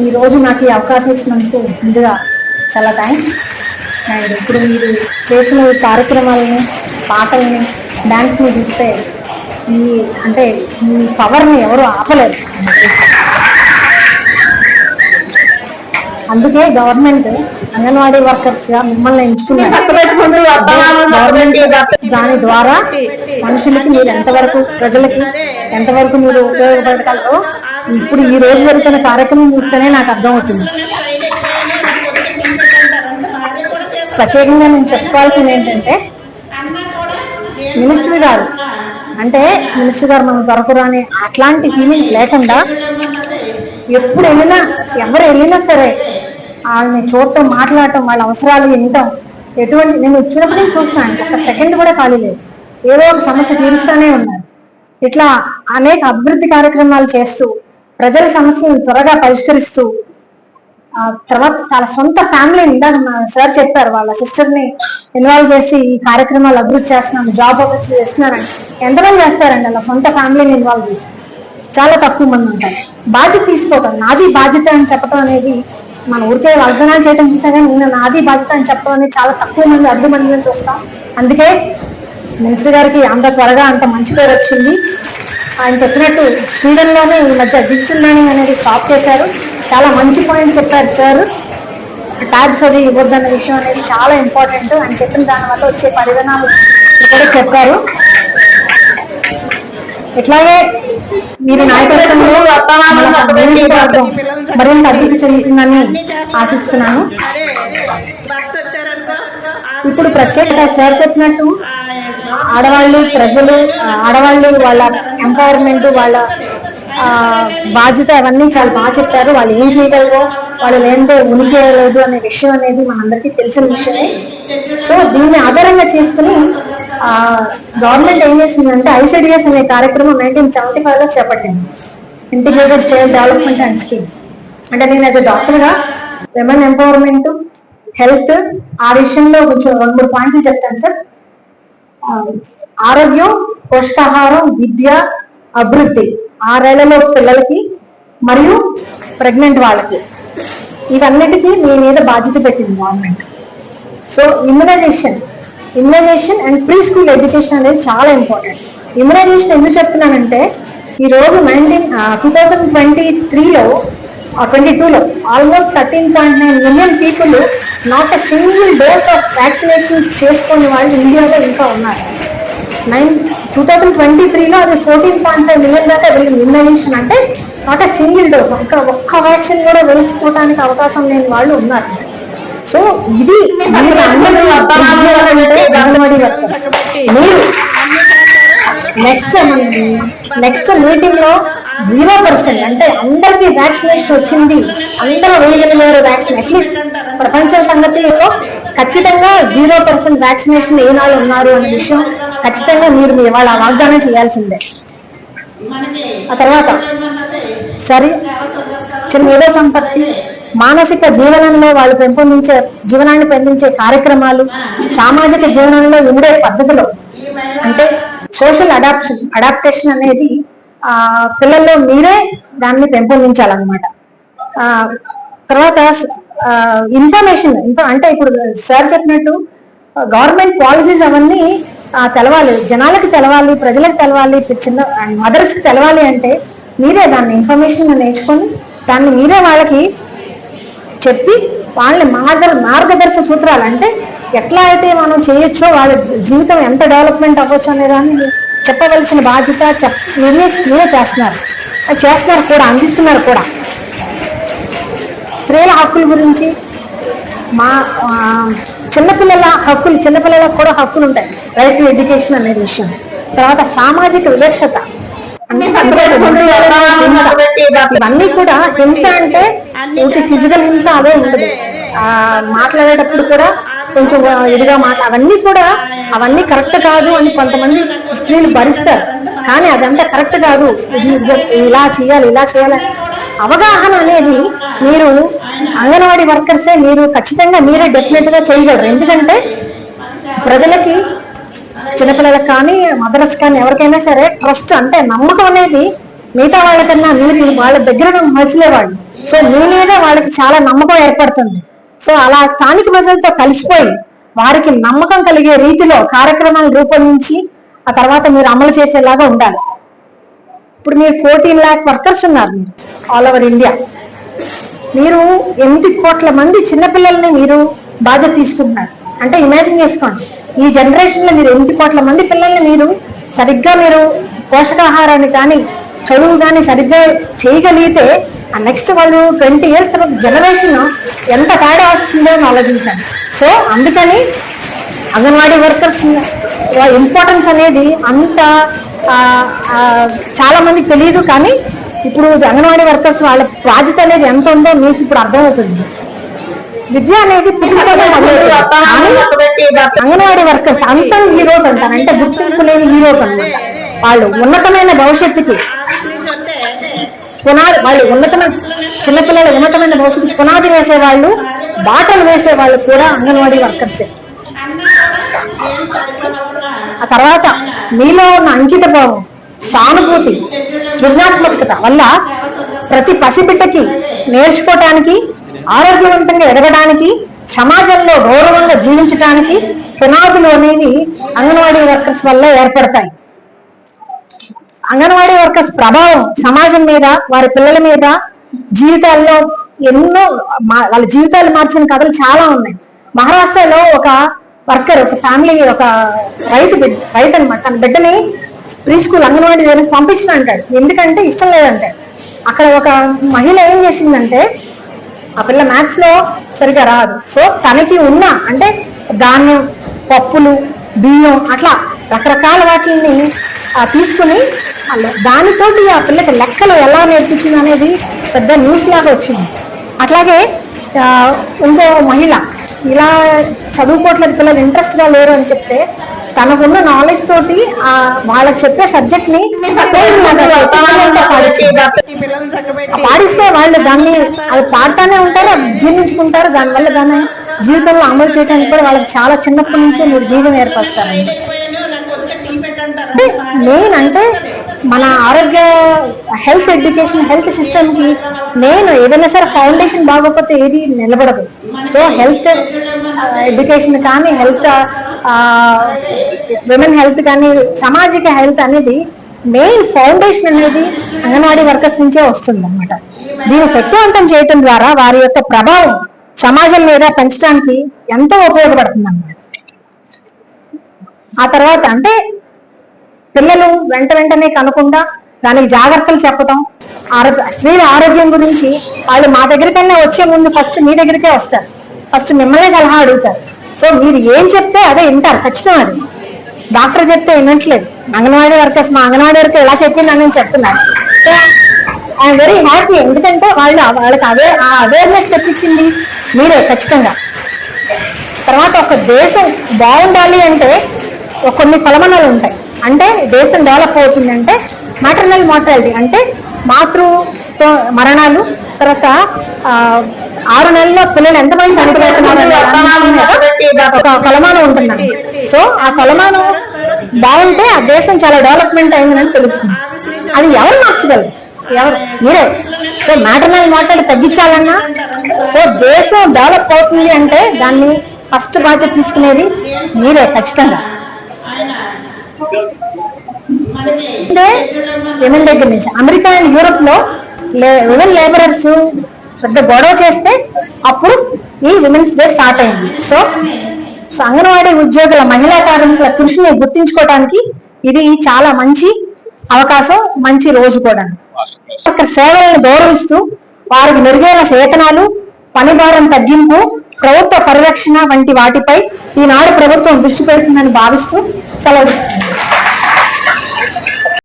ఈ రోజు నాకు ఈ అవకాశం ఇచ్చినందుకు ముందుగా చాలా థ్యాంక్స్ అండ్ ఇప్పుడు మీరు చేసిన ఈ కార్యక్రమాలని పాటల్ని డ్యాన్స్ని చూస్తే ఈ అంటే ఈ పవర్ని ఎవరు ఆపలేరు. అందుకే గవర్నమెంట్ అంగన్వాడీ వర్కర్స్గా మిమ్మల్ని ఎంచుకున్నారు దాని ద్వారా మనుషులకి మీరు ఎంతవరకు ప్రజలకి ఎంతవరకు మీరు ఉపయోగపడగలరో ఇప్పుడు ఈ రోజు జరుగుతున్న కార్యక్రమం చూస్తేనే నాకు అర్థం అవుతుంది. ప్రత్యేకంగా నేను చెప్పుకోవాల్సింది ఏంటంటే మినిస్టర్ గారు అంటే మినిస్టర్ గారు మనం దొరకరు అనే అట్లాంటి ఫీలింగ్ లేకుండా ఎప్పుడు వెళ్ళినా ఎవరు వెళ్ళినా సరే వాళ్ళని చూడటం మాట్లాడటం వాళ్ళ అవసరాలు వినటం ఎటువంటి నేను వచ్చినప్పుడు నేను చూస్తాను ఒక సెకండ్ కూడా ఖాళీ లేదు. ఏదో ఒక సమస్య తీరుస్తూనే ఉన్నారు. ఇట్లా అనేక అభివృద్ధి కార్యక్రమాలు చేస్తూ ప్రజల సమస్యలను త్వరగా పరిష్కరిస్తూ ఆ తర్వాత వాళ్ళ సొంత ఫ్యామిలీని ఇందాక సార్ చెప్పారు వాళ్ళ సిస్టర్ని ఇన్వాల్వ్ చేసి ఈ కార్యక్రమాలు అభివృద్ధి చేస్తున్నాను జాబ్ అభివృద్ధి చేస్తున్నారని. ఎంతమంది చేస్తారండి అలా సొంత ఫ్యామిలీని ఇన్వాల్వ్ చేసి? చాలా తక్కువ మంది ఉంటారు. బాధ్యత తీసుకోవటం నాది బాధ్యత అని చెప్పడం అనేది మన ఊరికే వాగ్దానాలు చేయడం చూసా కానీ నేను నాది బాధ్యత అని చెప్పడం అనేది చాలా తక్కువ మంది అర్థమంది మందిని చూస్తాం. అందుకే మినిస్టర్ గారికి అంత త్వరగా అంత మంచి పేరు వచ్చింది. ఆయన చెప్పినట్టు స్వీడన్లోనే ఈ మధ్య డిజిటల్ లెర్నింగ్ అనేది స్టాప్ చేశారు. చాలా మంచి పాయింట్ చెప్పారు సార్. ట్యాబ్స్ అది ఇవ్వద్దన్న విషయం అనేది చాలా ఇంపార్టెంట్. అని చెప్పిన దాని వల్ల వచ్చే పరిణామాలు కూడా చెప్పారు. ఇట్లాగే మీరు నాయకత్వంలో మరింత అభివృద్ధి చెందుతుందని ఆశిస్తున్నాను. ఇప్పుడు ప్రత్యేక సార్ చెప్పినట్టు ఆడవాళ్ళు ప్రజలు ఆడవాళ్ళు వాళ్ళ ఎంపవర్మెంట్ వాళ్ళ బాధ్యత అవన్నీ చాలా బాగా చెప్పారు. వాళ్ళు ఏం చేయగలరో వాళ్ళు లేనిదే ఉనికియలేదు అనే విషయం అనేది మనందరికీ తెలిసిన విషయమే. సో దీన్ని ఆధారంగా చేసుకుని గవర్నమెంట్ ఏం చేసిందంటే ఐసిడిఎస్ అనే కార్యక్రమం నైన్టీన్ సెవెంటీ ఫైవ్లో చేపట్టింది. Integrated child development and scheme అంటే నేను యాజ్ డాక్టర్గా విమెన్ ఎంపవర్మెంట్ హెల్త్ ఆ విషయంలో కొంచెం రెండు మూడు పాయింట్లు చెప్తాను సార్. ఆరోగ్యం పోషకాహారం విద్య అభివృద్ధి ఆరేళ్ళలో పిల్లలకి మరియు ప్రెగ్నెంట్ వాళ్ళకి. ఇవన్నిటికీ మీ మీద బాధ్యత పెట్టింది government. So immunisation immunisation and pre school education అనేది చాలా ఇంపార్టెంట్ ఇమ్యునైజేషన్ ఎందుకు చెప్తున్నానంటే ఈ రోజు నైన్టీన్ టూ థౌజండ్ ట్వంటీ త్రీలో ట్వంటీ టూలో almost thirteen point nine million people not a single dose of vaccination చేసుకునే వాళ్ళు ఇండియాలో ఇంకా ఉన్నారు. నైన్ టూ థౌజండ్ ట్వంటీ త్రీలో అది ఫోర్టీన్ పాయింట్ ఫైవ్ మిలియన్ దాకా వెళ్ళింది ఇమ్యునైజేషన్ అంటే నాట్ ఎ సింగిల్ డోస్ ఇంకా ఒక్క వ్యాక్సిన్ కూడా వేసుకోవడానికి అవకాశం లేని వాళ్ళు ఉన్నారు. సో ఇది మీరు నెక్స్ట్ నెక్స్ట్ మీటింగ్లో జీరో పర్సెంట్ అంటే అందరికి వ్యాక్సినేషన్ వచ్చింది. అందరూ వేయగలిగారు వ్యాక్సిన్ అట్లీస్ట్ ప్రపంచ సంగతిలో ఖచ్చితంగా జీరో పర్సెంట్ వ్యాక్సినేషన్ ఏనాడు ఉన్నారు అనే విషయం ఖచ్చితంగా మీరు మీ వాళ్ళ వాగ్దానం చేయాల్సిందే. ఆ తర్వాత సరే చిన్న మేధో సంపత్తి మానసిక జీవనంలో వాళ్ళు పెంపొందించే జీవనాన్ని పెంపొందించే కార్యక్రమాలు సామాజిక జీవనంలో ఉండే పద్ధతులు అంటే సోషల్ అడాప్షన్ అడాప్టేషన్ అనేది ఆ పిల్లల్లో మీరే దాన్ని పెంపొందించాలన్నమాట. ఆ తర్వాత ఇన్ఫర్మేషన్ అంటే ఇప్పుడు సార్ చెప్పినట్టు గవర్నమెంట్ పాలసీస్ అవన్నీ తెలవాలి. జనాలకి తెలవాలి ప్రజలకు తెలవాలి చిన్న మదర్స్కి తెలవాలి అంటే మీరే దాన్ని ఇన్ఫర్మేషన్ నేర్చుకొని దాన్ని మీరే వాళ్ళకి చెప్పి వాళ్ళని మార్గ మార్గదర్శ సూత్రాలు అంటే ఎట్లా అయితే మనం చేయొచ్చో వాళ్ళ జీవితం ఎంత డెవలప్మెంట్ అవ్వచ్చు అనే దాన్ని చెప్పవలసిన బాధ్యత చెప్ మీరే మీరే చేస్తున్నారు. అది చేస్తున్నారు కూడా అందిస్తున్నారు కూడా. స్త్రీల హక్కుల గురించి మా చిన్నపిల్లల హక్కులు చిన్నపిల్లలకు కూడా హక్కులు ఉంటాయి. రైట్ టు ఎడ్యుకేషన్ అనే విషయం. తర్వాత సామాజిక వివక్షత. ఇవన్నీ కూడా హింస అంటే ఊరికి ఫిజికల్ హింస అదే ఉండదు ఆ మాట్లాడేటప్పుడు కూడా కొంచెం ఇదిగా మాట అవన్నీ కూడా అవన్నీ కరెక్ట్ కాదు అని కొంతమంది స్త్రీలు భరిస్తారు. కానీ అదంతా కరెక్ట్ కాదు. ఇలా చేయాలి ఇలా చేయాలి. అవగాహన అనేది మీరు అంగన్వాడీ వర్కర్సే మీరు ఖచ్చితంగా మీరే డెఫినెట్గా చేయగలరు. ఎందుకంటే ప్రజలకి చిన్నపిల్లలకు కానీ మదర్స్ కానీ ఎవరికైనా సరే ట్రస్ట్ అంటే నమ్మకం అనేది మిగతా వాళ్ళకన్నా మీరు వాళ్ళ దగ్గర మసిలేవాళ్ళు. సో మీ మీద వాళ్ళకి చాలా నమ్మకం ఏర్పడుతుంది. సో అలా స్థానిక ప్రజలతో కలిసిపోయి వారికి నమ్మకం కలిగే రీతిలో కార్యక్రమాలు రూపొందించి ఆ తర్వాత మీరు అమలు చేసేలాగా ఉండాలి. ఇప్పుడు మీరు ఫోర్టీన్ ల్యాక్ వర్కర్స్ ఉన్నారు. మీరు ఆల్ ఓవర్ ఇండియా మీరు ఎనిమిది కోట్ల మంది చిన్నపిల్లల్ని మీరు బాధ్యత తీసుకుంటున్నారు. అంటే ఇమాజిన్ చేసుకోండి. ఈ జనరేషన్లో మీరు ఎనిమిది కోట్ల మంది పిల్లల్ని మీరు సరిగ్గా మీరు పోషకాహారాన్ని కానీ చదువు కానీ సరిగ్గా చేయగలిగితే ఆ నెక్స్ట్ వాళ్ళు ట్వంటీ ఇయర్స్ తర్వాత జనరేషన్ ఎంత తేడా వస్తుందో అని ఆలోచించాను సో అందుకని అంగన్వాడీ వర్కర్స్ ఇంపార్టెన్స్ అనేది అంత చాలా మందికి తెలియదు కానీ ఇప్పుడు అంగన్వాడీ వర్కర్స్ వాళ్ళ బాధ్యత అనేది ఎంత ఉందో మీకు ఇప్పుడు అర్థమవుతుంది. విద్య అనేది అంగన్వాడీ వర్కర్స్ అంశం హీరోస్ అంటారు. అంటే గుర్తింపు లేని హీరోస్ అన్నమాట వాళ్ళు ఉన్నతమైన భవిష్యత్తుకి పునాది వాళ్ళు ఉన్నతమైన చిన్నపిల్లల ఉన్నతమైన భవిష్యత్తు పునాది వేసే వాళ్ళు బాటలు వేసే వాళ్ళు కూడా అంగన్వాడీ వర్కర్సే. ఆ తర్వాత మీలో ఉన్న అంకిత భావం సానుభూతి సృజనాత్మకత వల్ల ప్రతి పసిబిడ్డకి నేర్చుకోవటానికి ఆరోగ్యవంతంగా ఎదగడానికి సమాజంలో గౌరవంగా జీవించడానికి పునాదులు అనేవి అంగన్వాడీ వర్కర్స్ వల్ల ఏర్పడతాయి. అంగన్వాడీ వర్కర్స్ ప్రభావం సమాజం మీద వారి పిల్లల మీద జీవితాల్లో ఎన్నో మా- వాళ్ళ జీవితాలు మార్చిన కథలు చాలా ఉన్నాయి. మహారాష్ట్రలో ఒక వర్కర్ ఒక ఫ్యామిలీ ఒక రైతు బిడ్డ రైతు అనమాట తన బిడ్డని ప్రీ స్కూల్ అంగన్వాడీ దగ్గర పంపించిన అంటాడు. ఎందుకంటే ఇష్టం లేదంటాడు అక్కడ ఒక మహిళ ఏం చేసిందంటే ఆ పిల్ల మ్యాథ్స్లో సరిగా రాదు. సో తనకి ఉన్న అంటే ధాన్యం పప్పులు బియ్యం అట్లా రకరకాల వాటిని తీసుకుని దానితోటి ఆ పిల్లకి లెక్కలు ఎలా నేర్పించింది అనేది పెద్ద న్యూస్ లాగా వచ్చింది. అట్లాగే ఇంకో మహిళ ఇలా చదువుకోవట్లేదు పిల్లలు ఇంట్రెస్ట్గా లేరు అని చెప్తే తనకున్న నాలెడ్జ్ తోటి ఆ వాళ్ళకి చెప్పే సబ్జెక్ట్ని పాడిస్తే వాళ్ళు దాన్ని అది పాడుతానే ఉంటారు అది జీర్ణించుకుంటారు దానివల్ల దాన్ని జీవితంలో అమలు చేయడానికి కూడా వాళ్ళకి చాలా చిన్నప్పటి నుంచే మీరు బీజం ఏర్పడతారు అంటే మెయిన్ అంటే మన ఆరోగ్య హెల్త్ ఎడ్యుకేషన్ హెల్త్ సిస్టమ్కి నేను ఏదైనా సరే ఫౌండేషన్ బాగోకపోతే ఏది నిలబడదు. సో హెల్త్ ఎడ్యుకేషన్ కానీ హెల్త్ విమెన్ హెల్త్ కానీ సామాజిక హెల్త్ అనేది మెయిన్ ఫౌండేషన్ అనేది అంగన్వాడీ వర్కర్స్ నుంచే వస్తుంది అనమాట దీన్ని శక్తివంతం చేయటం ద్వారా వారి యొక్క ప్రభావం సమాజం మీద పెంచడానికి ఎంతో ఉపయోగపడుతుంది అన్నమాట ఆ తర్వాత అంటే పిల్లలు వెంట వెంటనే కనకుండా దానికి జాగ్రత్తలు చెప్పడం ఆరోగ్య స్త్రీల ఆరోగ్యం గురించి వాళ్ళు మా దగ్గరికన్నా వచ్చే ముందు ఫస్ట్ మీ దగ్గరికే వస్తారు. ఫస్ట్ మిమ్మల్ని సలహా అడుగుతారు. సో మీరు ఏం చెప్తే అదే వింటారు ఖచ్చితం అది. డాక్టర్ చెప్తే వినట్లేదు. అంగన్వాడీ వర్కర్స్ మా అంగన్వాడీ వర్కర్ ఎలా చెప్పిందని నేను చెప్తున్నాను సో ఐఎమ్ వెరీ హ్యాపీ ఎందుకంటే వాళ్ళు వాళ్ళకి అవే ఆ అవేర్నెస్ తెప్పించింది మీరే ఖచ్చితంగా. తర్వాత ఒక దేశం బాగుండాలి అంటే కొన్ని కొలమనాలు ఉంటాయి. అంటే దేశం డెవలప్ అవుతుంది అంటే మ్యాటర్నల్ మార్టాలిటీ అంటే మాతృ మరణాలు తర్వాత ఆరు నెలల్లో పిల్లలు ఎంతమంది చనిపోతున్నారు ఒక కొలమానం సో ఆ కొలమానం బాగుంటే ఆ దేశం చాలా డెవలప్మెంట్ అయిందని తెలుస్తుంది. అది ఎవరు మార్చగలరు? ఎవరు? మీరే. సో మ్యాటర్నల్ మార్టాలిటీ తగ్గించాలన్నా సో దేశం డెవలప్ అవుతుంది అంటే దాన్ని ఫస్ట్ బాధ్యత తీసుకునేది మీరే ఖచ్చితంగా. అంటే విమెన్ దగ్గర నుంచి? అమెరికా అండ్ యూరోప్లో విమెన్ లేబరర్స్ పెద్ద గొడవ చేస్తే అప్పుడు ఈ విమెన్స్ డే స్టార్ట్ అయింది. సో సో అంగన్వాడీ ఉద్యోగుల మహిళా కార్మికుల కృషిని గుర్తించుకోవడానికి ఇది చాలా మంచి అవకాశం మంచి రోజు కూడా. అక్కడ సేవలను గౌరవిస్తూ వారికి మెరుగైన వేతనాలు పనిభారం తగ్గింపు ప్రభుత్వ పరిరక్షణ వంటి వాటిపై ఈనాడు ప్రభుత్వం దృష్టి పెడుతుందని భావిస్తూ సెలవు